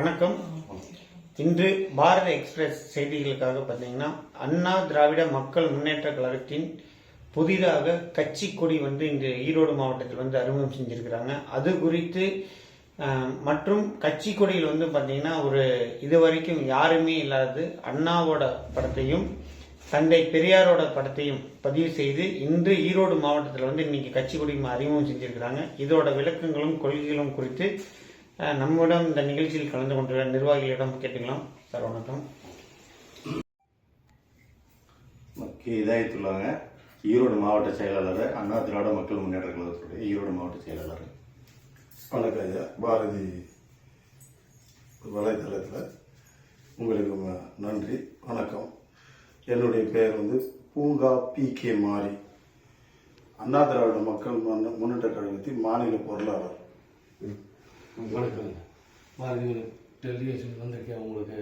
வணக்கம். இன்று பாரத எக்ஸ்பிரஸ் செய்திகளுக்காக பார்த்தீங்கன்னா அண்ணா திராவிட மக்கள் முன்னேற்ற கழகத்தின் புதிதாக கட்சி கொடி வந்து இன்று ஈரோடு மாவட்டத்தில் வந்து அறிமுகம் செஞ்சிருக்கிறாங்க. அது குறித்து மற்றும் கட்சி கொடியில் வந்து பார்த்தீங்கன்னா ஒரு இது வரைக்கும் யாருமே இல்லாது அண்ணாவோட படத்தையும் தந்தை பெரியாரோட படத்தையும் பதிவு செய்து இன்று ஈரோடு மாவட்டத்தில் வந்து இன்னைக்கு கட்சி கொடி அறிமுகம் செஞ்சிருக்கிறாங்க. இதோட விளக்கங்களும் கொள்கைகளும் குறித்து நம்மிடம் இந்த நிகழ்ச்சியில் கலந்து கொண்டுள்ள நிர்வாகிகளிடம் கேட்டுக்கலாம். சார் வணக்கம். கே இதாயத்துள்ளாங்க. ஈரோடு மாவட்ட செயலாளர் அண்ணா திராவிட மக்கள் முன்னேற்ற கழகத்துடைய ஈரோடு மாவட்ட செயலாளர். வணக்கம் ஐயா. பாரதி வலைத்தளத்தில் உங்களுக்கு நன்றி. வணக்கம். என்னுடைய பெயர் வந்து பூங்கா பி கே மாரி. அண்ணா திராவிட மக்கள் முன்னேற்ற கழகத்தின் மாநில பொருளாளர். வணக்கம். பாரதி டெலிவிஷன் வந்திருக்கேன் உங்களுக்கு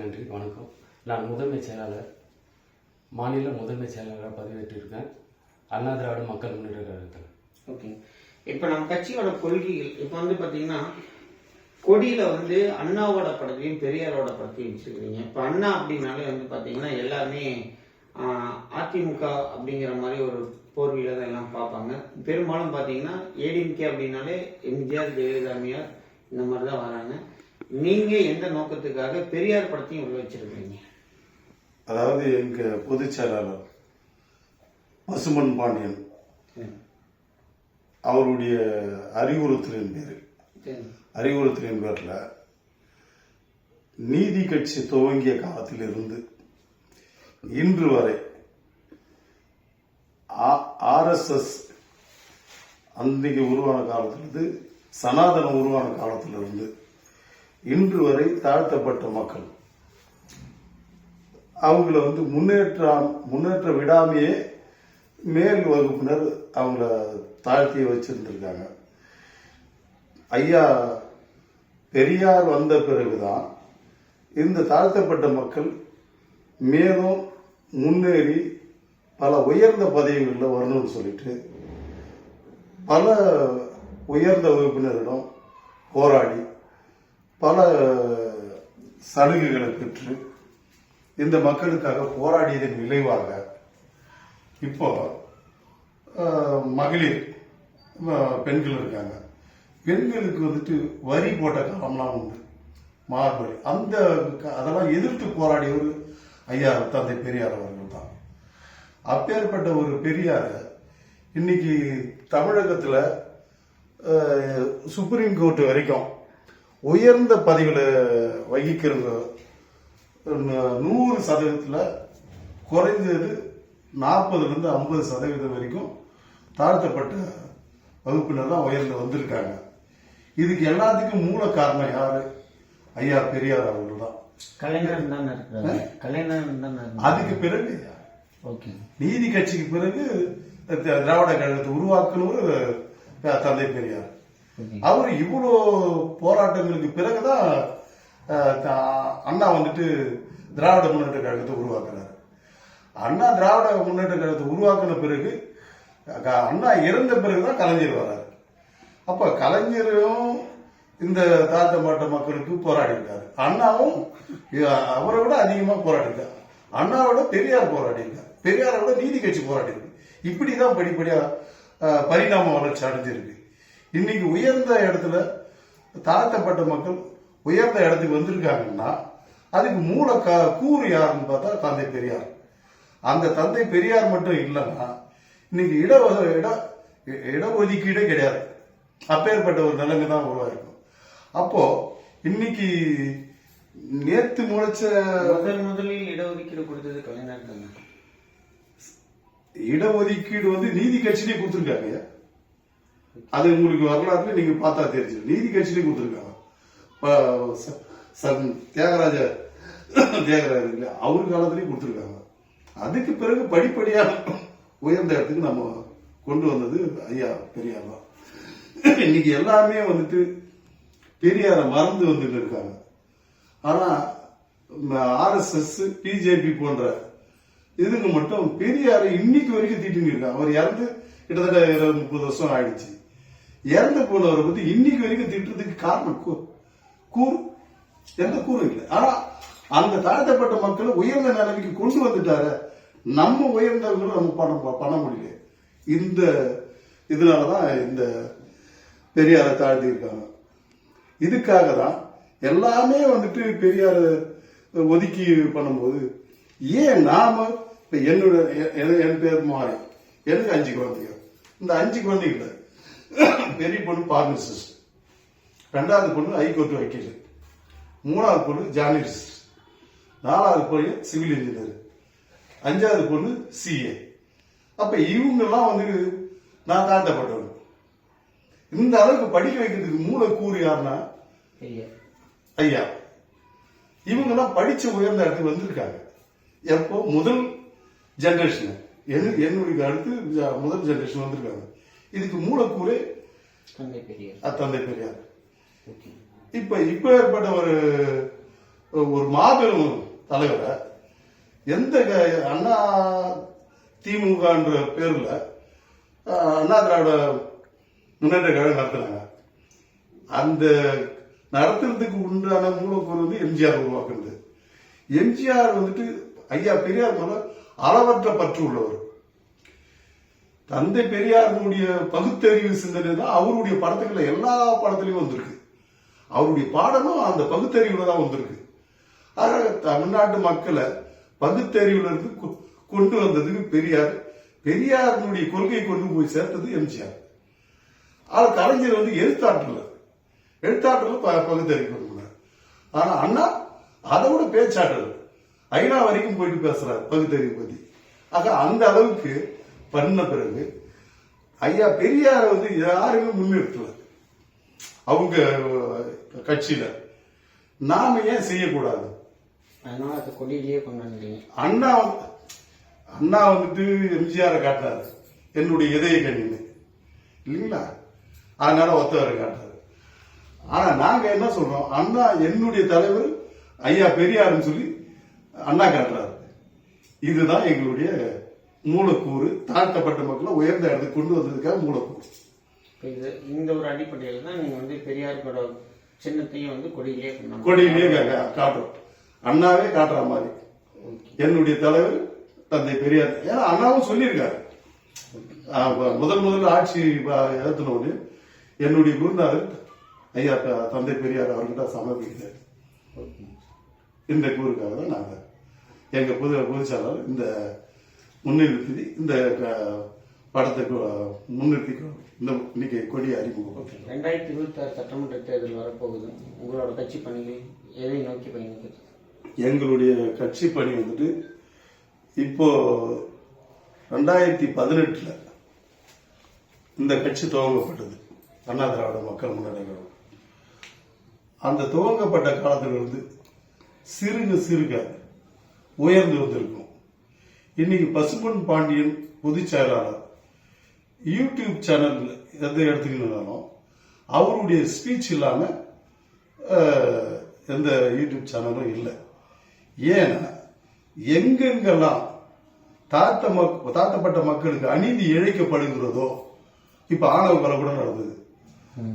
நன்றி வணக்கம். நான் முதன்மை செயலாளர் மாநில முதன்மை செயலாளராக பதிவேற்றிருக்கேன் அண்ணா திராவிட மக்கள் முன்னேற்ற கழகத்தில். ஓகே. இப்போ நம்ம கட்சியோட கொள்கைகள் இப்போ வந்து பார்த்தீங்கன்னா கொடியில வந்து அண்ணாவோட படத்தையும் பெரியாரோட படத்தையும் வச்சுருக்கிறீங்க. இப்போ அண்ணா அப்படின்னாலே வந்து பார்த்தீங்கன்னா எல்லாருமே அதிமுக அப்படிங்கிற மாதிரி ஒரு போர்வையில தான் எல்லாம் பார்ப்பாங்க. பெரும்பாலும் பார்த்தீங்கன்னா ஏடிஎம்கே அப்படின்னாலே எம்ஜிஆர் ஜெயலலிதாமியார் இந்த மாதிரி தான் வராங்க. நீங்க எந்த நோக்கத்துக்காக பெரியார் படத்தையும் உள்ள வச்சிருக்கீங்க அதாவது எங்கள் பொதுச் செயலாளர் பசுமன் பாண்டியன் அவருடைய அறிவுறுத்தலின் பேர். அறிவுறுத்தலின் பேரில் நீதி கட்சி துவங்கிய காலத்திலிருந்து இன்று வரை ஆர்எஸ்எஸ் அன்றைக்கு உருவான காலத்திலிருந்து சனாதனம் உருவான காலத்திலிருந்து இன்று வரை தாழ்த்தப்பட்ட மக்கள் அவங்கள வந்து முன்னேற்ற முன்னேற்ற விடாமையே மேல் வகுப்பினர் அவங்கள தாழ்த்தி வச்சிருந்துருக்காங்க. ஐயா பெரியார் வந்த பிறகுதான் இந்த தாழ்த்தப்பட்ட மக்கள் மேலும் முன்னேறி பல உயர்ந்த பதவிகளில் வரணும்னு சொல்லிட்டு பல உயர்ந்த வகுப்பினரிடம் போராடி பல சலுகைகளை பெற்று இந்த மக்களுக்காக போராடியதன் விளைவாக இப்போ மகளிர் பெண்கள் இருக்காங்க. பெண்களுக்கு வந்துட்டு வரி போட்ட காலம்லாம் உண்டு. மார்பரி அந்த க- அதெல்லாம் எதிர்த்து போராடியவர் ஐயா தந்தை பெரியார் அவர்கள் தான். அப்பேற்பட்ட ஒரு பெரியார் இன்னைக்கு தமிழகத்தில் சுப்ரீம் கோர்ட் வரைக்கும் உயர்ந்த பதவிகளை வகிக்கிறவங்க நூறு சதவீதத்தில் குறைந்தது நாற்பதுலேருந்து ஐம்பது சதவீதம் வரைக்கும் தாழ்த்தப்பட்ட வகுப்பினர் தான் உயர்ந்து வந்திருக்காங்க. இதுக்கு எல்லாத்துக்கும் மூல காரணம் யார்? ஐயா பெரியார் அவர்கள் தான். கலைஞர் தானே இருக்கிறாங்க கலைஞர் தானே அதுக்கு பிறகு ஓகே. நீதி கட்சிக்கு பிறகு திராவிட கழகத்தை உருவாக்குனவர் த- தந்தை பெரியார். அவர் இவ்வளோ போராட்டங்களுக்கு பிறகுதான் அண்ணா வந்துட்டு திராவிட முன்னேற்ற கழகத்தை உருவாக்குறாரு. அண்ணா திராவிட முன்னேற்ற கழகத்தை உருவாக்கின பிறகு அண்ணா இறந்த பிறகுதான் கலைஞர் வராரு. அப்ப கலைஞரும் இந்த தாழ்த்தப்பட்ட மக்களுக்கு போராடிருக்காரு அண்ணாவும் அவரை விட அதிகமா போராடிருக்காரு அண்ணாவோட பெரியார் போராடி பெரியாரை விட நீதி கட்சி போராடி இருக்கு இப்படிதான் படிப்படியா பரிணாம வளர்ச்சி அடைஞ்சிருக்கு. இன்னைக்கு உயர்ந்த இடத்துல தாழ்த்தப்பட்ட மக்கள் உயர்ந்த இடத்துக்கு வந்திருக்காங்கன்னா அதுக்கு மூல க- கூறு யாருன்னு பார்த்தா தந்தை பெரியார். அந்த தந்தை பெரியார் மட்டும் இல்லைன்னா இன்னைக்கு இட இட இடஒதுக்கீடே கிடையாது. அப்பேற்பட்ட ஒரு நிலைமை தான் உருவாயிருக்கும் அப்போ இன்னைக்கு நேத்து முளைச்ச முதல் முதலில் இடஒதுக்கீடு கொடுத்தது கலைஞர் தானே. இடஒதுக்கீடு வந்து நீதி கட்சியிலே கொடுத்துருக்காங்க அது உங்களுக்கு வரலாறுல நீங்க பார்த்தா தெரிஞ்சிடும். நீதி கட்சியிலே கொடுத்துருக்காங்க. இப்ப ச- ச- தியாகராஜ தியாகராஜர் இல்லையா? அவர் காலத்திலேயே கொடுத்துருக்காங்க. அதுக்கு பிறகு படிப்படியா உயர்ந்த இடத்துக்கு நம்ம கொண்டு வந்தது ஐயா பெரியார் தான். இன்னைக்கு எல்லாமே வந்துட்டு பெரியாரை மறந்து வந்துட்டு இருக்காங்க. ஆனா ஆர்எஸ்எஸ் பிஜேபி போன்ற இதுக்கு மட்டும் பெரியாரை இன்னைக்கு வரைக்கும் திட்டின்னு இருக்காங்க. அவர் இறந்து கிட்டத்தட்ட இருபது முப்பது வருஷம் ஆயிடுச்சு. இறந்து போனவரை பத்தி இன்னைக்கு வரைக்கும் திட்டுறதுக்கு காரணம் கூ- கூறு? எந்த கூறும் இல்லை. ஆனா அந்த தாழ்த்தப்பட்ட மக்களை உயர்ந்த நிலைமைக்கு கொண்டு வந்துட்டாரு நம்ம உயர்ந்தவர்களும் நம்ம பணம் பண்ண முடியல. இந்த இதனாலதான் இந்த பெரியாரை தாழ்த்தி இருக்காங்க. இதுக்காக தான் எல்லாமே வந்துட்டு பெரியார் ஒதுக்கி பண்ணும்போது ஏன் நாம இப்ப என்னோட என் பேர் மாறி எனக்கு அஞ்சு குழந்தைங்க இந்த அஞ்சு குழந்தைகள பெரிய பொண்ணு பார்மசிஸ்ட் ரெண்டாவது பொண்ணு ஹைகோர்ட் வக்கீல் மூணாவது பொண்ணு ஜார்னலிஸ்ட் நாலாவது பொண்ணு சிவில் இன்ஜினியர் அஞ்சாவது பொண்ணு சிஏ அப்ப இவங்கெல்லாம் வந்து நான் தாண்டப்பட்டேன் இந்த அளவுக்கு படிக்க வைக்கிறதுக்கு மூலக்கூறு யாருன்னா? பெரியார் ஐயா. இவங்கெல்லாம் படிச்சு உயர்ந்த இடத்துக்கு வந்திருக்காங்க. எப்போ? முதல் ஜெனரேஷன் என்னுடைய அடுத்து முதல் ஜெனரேஷன் வந்திருக்காங்க. இதுக்கு மூலக்கூறே தந்தை பெரியார். தந்தை பெரியார். இப்ப இப்ப ஏற்பட்ட ஒரு ஒரு மாபெரும் தலைவரை எந்த அண்ணா திமுகன்ற பேர்ல அண்ணா திராவிட முன்னேற்ற கழகம் நடத்துறாங்க. அந்த நடத்துறதுக்கு உண்டான மூலக்கூறு வந்து எம்ஜிஆர் உருவாக்குறது எம்ஜிஆர் வந்துட்டு ஐயா பெரியார் மேல அளவற்ற பற்று உள்ளவர் தந்தை பெரியாருடைய பகுத்தறிவு சிந்தனை தான் அவருடைய படத்துக்குள்ள எல்லா படத்துலயும் வந்திருக்கு. அவருடைய பாடமும் அந்த பகுத்தறிவுல தான் வந்திருக்கு. ஆக தமிழ்நாட்டு மக்களை பகுத்தறிவுல இருந்து கொ- கொண்டு வந்ததுக்கு பெரியார் பெரியாருடைய கொள்கையை கொண்டு போய் சேர்த்தது எம்ஜிஆர். ஆனா கலைஞர் வந்து எழுத்தாற்றல. எழுத்தாற்றல ப- பகுத்தறிவு ஆனா அண்ணா அதை விட பேச்சாற்றல் ஐநா வரைக்கும் போயிட்டு பேசுறாரு பகுத்தறிவு பத்தி ஆக அந்த அளவுக்கு பண்ண பிறகு ஐயா பெரியார வந்து யாருமே முன்னிறுத்தல. அவங்க கட்சியில. நாம ஏன் செய்யக்கூடாது? அதனால அது கொடியிலேயே கொண்டாடுறீங்க. அண்ணா அண்ணா வந்துட்டு எம்ஜிஆரை காட்டாரு என்னுடைய இதய கண்ணின்னு இல்லைங்களா? அதனால ஒத்தவரை காட்டாரு ஆனா நாங்க என்ன சொல்றோம்? அண்ணா என்னுடைய தலைவர் ஐயா பெரியாருன்னு சொல்லி அண்ணா காட்டுறாரு. இதுதான் எங்களுடைய மூலக்கூறு. தாழ்த்தப்பட்ட மக்களை உயர்ந்த இடத்துக்கு கொண்டு வந்ததுக்காக மூலக்கூறு. இது இந்த ஒரு அடிப்படையில் தான் நீங்கள் வந்து பெரியாரோட சின்னத்தையும் வந்து கொடியிலேயே கொண்டாந்து கொடியிலேயே கா- காட்டுறோம். அண்ணாவே காட்டுற மாதிரி. என்னுடைய தலைவர் தந்தை பெரியார். ஏன்னா அண்ணாவும் சொல்லியிருக்காரு. முதல் முதல்ல ஆட்சி ஏற்றின உடனே என்னுடைய குருநாதர் ஐயா தந்தை பெரியார் அவர்கிட்ட சமர்ப்பிக்கிறார் ஓகே இந்த கூறுக்காக தான் நாங்கள் எங்க பொது பொதுச்செயலாளர் இந்த முன்னிறுத்தி இந்த படத்தை முன்னிறுத்தி இந்த இன்னைக்கு கொடியை அறிமுகம் ஓகே ரெண்டாயிரத்தி இருபத்தி ஆறு சட்டமன்ற தேர்தல் வரப்போகுது. உங்களோட கட்சி பணிகள் எதை நோக்கி பயணிக்குது? எங்களுடைய கட்சி பணி வந்துட்டு இப்போ ரெண்டாயிரத்தி பதினெட்டுல இந்த கட்சி துவங்கப்பட்டது. அண்ணா திராவிட மக்கள் முன்னேற்ற கழகம். அந்த துவங்கப்பட்ட காலத்திலிருந்து சிறுக சிறுக உயர்ந்து வந்திருக்கும். இன்னைக்கு பசும்பொன் பாண்டியன் பொதுச் செயலாளர் யூடியூப் சேனல் எந்த எடுத்துக்கணும்னாலும் அவருடைய ஸ்பீச் இல்லாம எந்த யூடியூப் சேனலும் இல்லை. ஏன்னா எங்கெங்கெல்லாம் தாத்த மக் தாத்தப்பட்ட மக்களுக்கு அநீதி இழைக்கப்படுகிறதோ இப்ப ஆணவ கொலை கூட நடந்தது.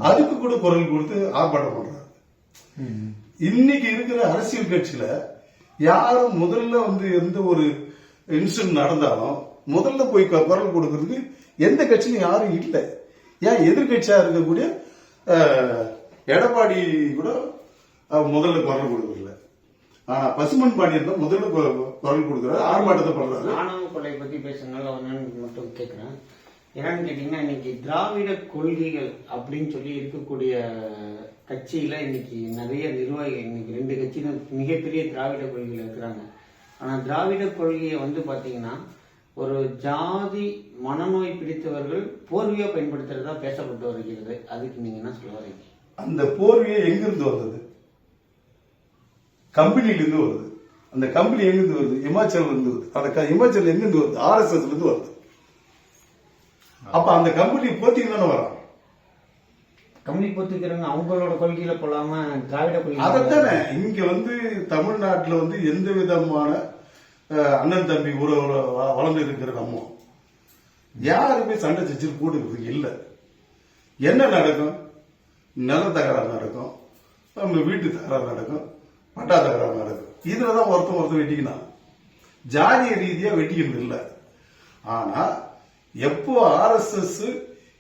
அதுக்கு கூட குரல் கொடுத்து ஆர்ப்பாட்டம் பண்றாரு இன்னைக்கு இருக்கிற அரசியல் கட்சியில யாரும் முதல்ல வந்து எந்த ஒரு இன்சிடென்ட் நடந்தாலும் முதல்ல போய் குரல் கொடுக்கறதுக்கு எந்த கட்சியும் யாரும் இல்லை. ஏன் எதிர்கட்சியா இருக்கக்கூடிய எடப்பாடி கூட முதல்ல குரல் கொடுக்கறதில்ல ஆனா பசுமன் பாண்டியன் தான் முதல்ல குரல் கொடுக்குறாரு ஆர்ப்பாட்டத்தை பண்றாரு. ஆணவ கொலை பத்தி பேசுறதுனால மட்டும் கேட்கிறேன் என்னன்னு கேட்டீங்கன்னா இன்னைக்கு திராவிட கொள்கைகள் அப்படின்னு சொல்லி இருக்கக்கூடிய கட்சியில இன்னைக்கு நிறைய நிர்வாகிகள் இன்னைக்கு ரெண்டு கட்சியும் மிகப்பெரிய திராவிட கொள்கைகள் இருக்கிறாங்க. ஆனா திராவிட கொள்கையை வந்து பார்த்தீங்கன்னா ஒரு ஜாதி மனநோய் பிடித்தவர்கள் போர்வையா பயன்படுத்துறதா பேசப்பட்டு வருகிறது. அதுக்கு நீங்க என்ன சொல்ல வரீங்க? அந்த போர்வையை எங்கிருந்து வந்தது? கம்பெனியிலிருந்து வருது அந்த கம்பெனி எங்கிருந்து வருது? இமாச்சல் இருந்து வருது. அந்த இமாச்சல் எங்கிருந்து வருது? ஆர்எஸ்எஸ்ல இருந்து வருது. அப்ப அந்த கம்பெனி போத்திங்க தானே வரான் கம்பெனி பொத்துக்கிறவங்க அவங்களோட கொள்கையில போலாம திராவிட கொள்கை அதைத்தானே? இங்க வந்து தமிழ்நாட்டுல வந்து எந்த விதமான அண்ணன் தம்பி உறவு வளர்ந்து இருக்கிற நம்ம யாருமே சண்டை சச்சில் போட்டுக்கிறது இல்ல. என்ன நடக்கும்? நில தகராறு நடக்கும். நம்ம வீட்டு தகராறு நடக்கும். பட்டா தகராறு நடக்குது இதுல தான் ஒருத்தன் ஒருத்தன் வெட்டிக்கினான். ஜாதிய ரீதியா வெட்டிக்கிறது இல்லை. ஆனா எப்போ ஆர்எஸ்எஸ்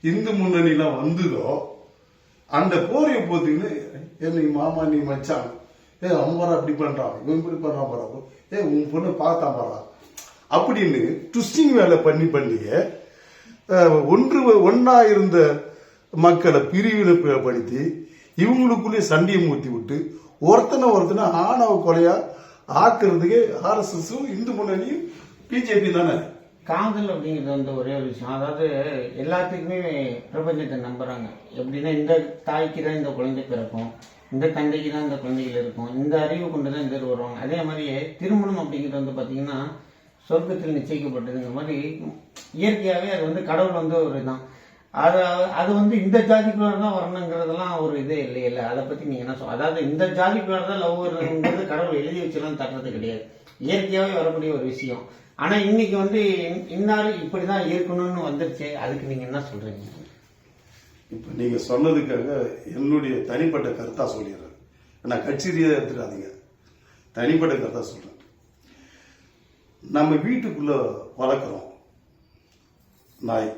இந்து முன்னணியில வந்ததோ அந்த போரையை போத்தீங்கன்னு ஏ நீ மாமா நீ மச்சான். ஏ அம்பாரா அப்படி பண்றான். இவன் இப்படி பண்றான் பாரா ஏ உன் பொண்ணு பார்த்தான் பாரா. அப்படின்னு ட்விஸ்டிங் வேலை பண்ணி பண்ணியே ஒன்று ஒன்னா இருந்த மக்களை பிரிவினைப்படுத்தி இவங்களுக்குள்ளே சண்டையை மூத்தி விட்டு ஒருத்தனை ஒருத்தனை ஆணவ கொலையா ஆக்குறதுக்கு ஆர்எஸ்எஸும் இந்து முன்னணியும் பிஜேபி தானே? காதல் அப்படிங்கிறது வந்து ஒரே ஒரு விஷயம். அதாவது எல்லாத்துக்குமே பிரபஞ்சத்தை நம்புறாங்க. எப்படின்னா இந்த தாய்க்கு தான் இந்த குழந்தை பிறக்கும் இந்த தந்தைக்கு தான் இந்த குழந்தைகள் இருக்கும் இந்த அறிவு கொண்டு தான் இந்த வருவாங்க. அதே மாதிரியே திருமணம் அப்படிங்கிறது வந்து பார்த்தீங்கன்னா சொர்க்கத்தில் நிச்சயிக்கப்பட்டதுங்கிற மாதிரி இயற்கையாகவே அது வந்து கடவுள் வந்து ஒரு இதுதான். அது அது வந்து இந்த ஜாதிக்குள்ளார தான் வரணுங்கிறதெல்லாம் ஒரு இதே இல்லை இல்லை. அதை பற்றி நீங்கள் என்ன சொல் அதாவது இந்த ஜாதிக்குள்ளார தான் லவ் வருங்கிறது கடவுள் எழுதி வச்செல்லாம் தர்றது கிடையாது. இயற்கையாகவே வரக்கூடிய ஒரு விஷயம். ஆனால் இன்னைக்கு வந்து இன்னார் இப்படிதான் இப்படி தான் இருக்கணும்னு வந்துருச்சு. அதுக்கு நீங்கள் என்ன சொல்கிறீங்க இப்ப நீங்க சொன்னதுக்காக என்னுடைய தனிப்பட்ட கருத்தா சொல்லிடுறேன். நான் கட்சி ரீதியாக எடுத்துடாதீங்க தனிப்பட்ட கருத்தா சொல்றேன். நம்ம வீட்டுக்குள்ள வளர்க்குறோம். நாய்.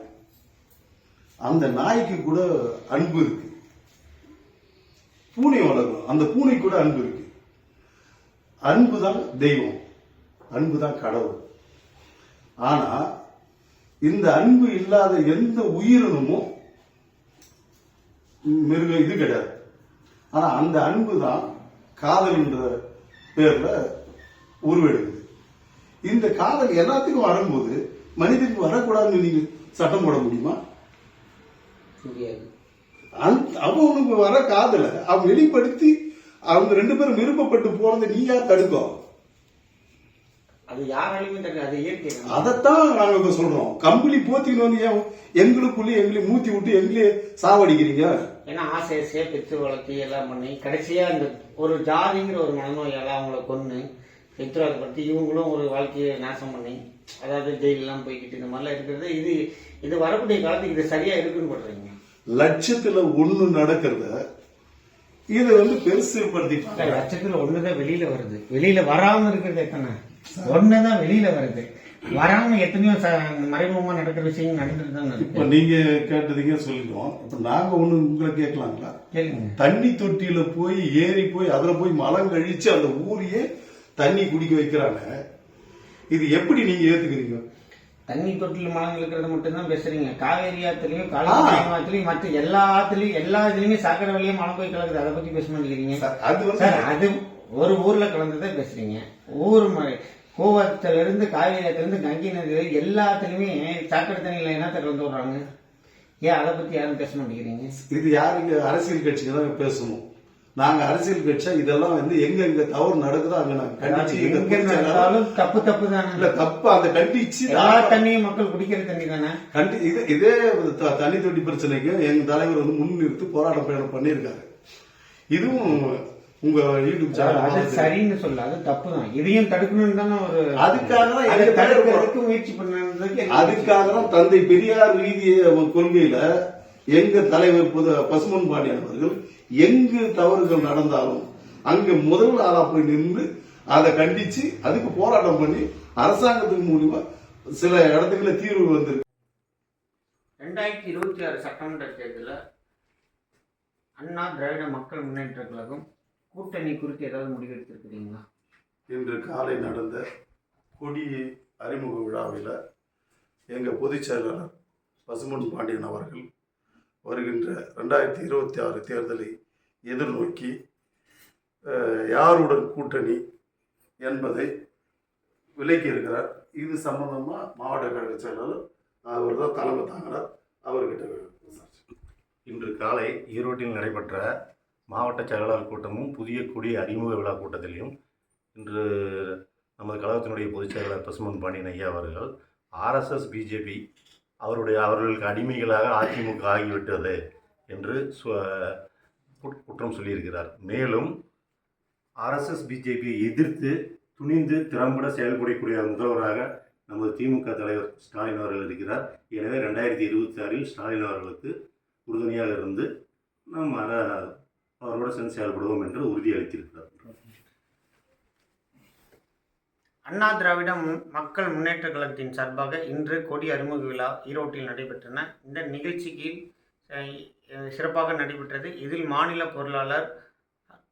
அந்த நாய்க்கு கூட அன்பு இருக்கு. பூனை வளர்க்குறோம். அந்த பூனை கூட அன்பு இருக்கு. அன்பு தான் தெய்வம். அன்பு தான் கடவுள். ஆனா இந்த அன்பு இல்லாத எந்த உயிரினமும் மிருக இது கிடையாது. ஆனா அந்த அன்பு தான் காதல்ன்ற பேர்ல உருவெடுக்குது. இந்த காதல் எல்லாத்துக்கும் வரும்போது மனிதனுக்கு வரக்கூடாதுன்னு நீங்க சட்டம் போட முடியுமா? அவனுக்கு வர காதலை அவன் வெளிப்படுத்தி அவங்க ரெண்டு பேரும் விருப்பப்பட்டு போறதை நீ யார் தடுக்கும்? அது யாராலையுமே தெரியாது அது இயற்கை. தான். அதைத்தான் நாங்க இப்ப சொல்றோம். கம்பளி போத்தின்னு வந்து ஏன் எங்களுக்குள்ளே எங்களை மூத்தி விட்டு எங்களே சாவடிக்கிறீங்க? ஏன்னா ஆசை பெற்று வளர்த்தி எல்லாம் பண்ணி கடைசியா இந்த ஒரு ஜாதிங்கிற ஒரு மனநோயால அவங்கள கொன்னு பெற்றோர்படுத்தி இவங்களும் ஒரு வாழ்க்கையை நாசம் பண்ணி அதாவது ஜெயிலெல்லாம் போய்கிட்டு இந்த மாதிரிலாம் இருக்கிறது இது இது வரக்கூடிய காலத்துக்கு இது சரியா இருக்குன்னு போடுறீங்க லட்சத்துல ஒண்ணு நடக்கிறத இதை வந்து பெருசுபடுத்தி இல்ல, லட்சத்துல ஒண்ணுதான் வெளியில வருது. வெளியில வராம இருக்கிறது எத்தனை? ஒண்ணுதான் வெளியில வருது. வராம எத்தனையோ மறைமுகமா நடக்கிற விஷயங்கள் நடந்துட்டு தான் இப்ப நீங்க கேட்டதுங்க சொல்லிடுவோம் இப்ப நாங்க ஒண்ணு உங்களை கேட்கலாங்களா? தண்ணி தொட்டியில போய் ஏறி போய் அதுல போய் மலம் கழிச்சு அந்த ஊரையே தண்ணி குடிக்க வைக்கிறாங்க. இது எப்படி நீங்க ஏத்துக்கிறீங்க? தண்ணி தொட்டில் மலம் இருக்கிறது மட்டும்தான் பேசுறீங்க. காவேரி ஆத்துலயும் காலேஜ் ஆத்துலயும் மற்ற எல்லா ஆத்துலயும் எல்லா இதுலயுமே சாக்கடை வழியா மலம் போய் கலக்குது. அதை பத்தி பேச மாட்டேங்கிறீங்க. அது ஒரு ஊர்ல கலந்ததை பேசுறீங்க. ஊர் ம- கூவத்துல இருந்து காவேரி ஆத்துல இருந்து கங்கை நதி எல்லாத்துலயுமே சாக்கடை தண்ணியில என்னத்த கலந்து விடுறாங்க? ஏன் அதை பத்தி யாரும் பேச மாட்டேங்கிறீங்க? இது யாருங்க அரசியல் கட்சிங்க தான் பேசணும். நாங்க அரசியல் கட்சியா இதெல்லாம் வந்து எங்க எங்க தவறு நடக்குதோ அங்க நாங்க கண்டிச்சு தப்பு தப்பு தானே. இல்ல தப்பு அந்த கண்டிச்சு எல்லா தண்ணியும் மக்கள் குடிக்கிற தண்ணி தானே. கண்டி இது இதே தண்ணி தொட்டி பிரச்சனைக்கு எங்க தலைவர் வந்து முன்னிறுத்தி போராட்டம் பயணம் பண்ணியிருக்காரு. இதுவும் உங்க யூடியூப் அது சேனல் சரின்னு சொல்ல அது தப்பு தான் இதையும் தடுக்கணும்னு தானே ஒரு அதுக்காக தான் தடுக்கிறதுக்கு முயற்சி பண்ணதுக்கு அதுக்காக தான் தந்தை பெரியார் ரீதிய கொள்கையில எங்க தலைவர் புத பசுமன் பாண்டியன் அவர்கள் எங்கு தவறுகள் நடந்தாலும் அங்க முதல் ஆளா போய் நின்று அதை கண்டிச்சு அதுக்கு போராட்டம் பண்ணி அரசாங்கத்துக்கு மூலியமா சில இடத்துக்குள்ள தீர்வு வந்திருக்கு. ரெண்டாயிரத்தி இருபத்தி ஆறு சட்டமன்ற தேர்தலில் அண்ணா திராவிட மக்கள் முன்னேற்ற கழகம் கூட்டணி குறித்து ஏதாவது முடிவெடுத்திருக்கிறீங்களா இன்று காலை நடந்த கொடி அறிமுக விழாவில் எங்கள் பொதுச் செயலாளர் பசுமன் பாண்டியன் அவர்கள் வருகின்ற ரெண்டாயிரத்தி இருபத்தி ஆறு தேர்தலை எதிர்நோக்கி யாருடன் கூட்டணி என்பதை விலக்கி இருக்கிறார். இது சம்பந்தமாக மாவட்ட கழக செயலாளர் அவர் தான் தலைமை தாங்கிறார். அவர்கிட்ட இன்று காலை ஈரோட்டில் நடைபெற்ற மாவட்ட செயலாளர் கூட்டமும் புதிய கொடி அறிமுக விழா கூட்டத்திலையும் இன்று நமது கழகத்தினுடைய பொதுச் செயலாளர் பசுமன் பாண்டியன் ஐயா அவர்கள் ஆர்எஸ்எஸ் பிஜேபி அவருடைய அவர்களுக்கு அடிமைகளாக அதிமுக ஆகிவிட்டது என்று குட்- குற்றம் சொல்லியிருக்கிறார். மேலும் ஆர்எஸ்எஸ் பிஜேபியை எதிர்த்து துணிந்து திறம்பட செயல்படக்கூடிய முதல்வராக நமது திமுக தலைவர் ஸ்டாலின் அவர்கள் இருக்கிறார். எனவே ரெண்டாயிரத்தி இருபத்தி ஆறில் ஸ்டாலின் அவர்களுக்கு உறுதுணையாக இருந்து நாம் அவரோட சென்று செயல்படுவோம் என்று உறுதியளித்திருக்கிறார் அண்ணா திராவிட மக்கள் முன்னேற்ற கழகத்தின் சார்பாக இன்று கொடி அறிமுக விழா ஈரோட்டில் நடைபெற்றன. இந்த நிகழ்ச்சிக்கு சிறப்பாக நடைபெற்றது. இதில் மாநில பொருளாளர்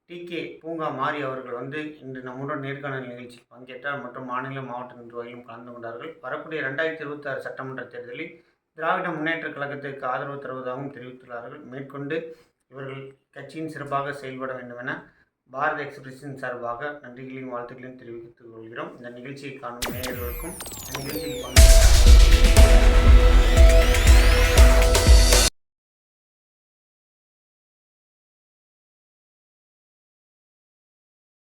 டி. கே. பூங்கா மாரி அவர்கள் வந்து இன்று நம்முடன் நேர்காணல் நிகழ்ச்சியில் பங்கேற்றார். மற்றும் மாநில மாவட்ட நிர்வாகிகளும் கலந்து கொண்டார்கள். வரக்கூடிய ரெண்டாயிரத்தி இருபத்தி ஆறு சட்டமன்ற தேர்தலில் திராவிட முன்னேற்ற கழகத்திற்கு ஆதரவு தருவதாகவும் தெரிவித்துள்ளார்கள். மேற்கொண்டு இவர்கள் கட்சியின் சிறப்பாக செயல்பட வேண்டும் என பாரத எக்ஸ்பிரஸின் சார்பாக நன்றிகளையும் வாழ்த்துக்களையும் தெரிவித்துக் கொள்கிறோம். இந்த நிகழ்ச்சியை காணும் நேயர்களுக்கும் நிகழ்ச்சியில் பங்கேற்க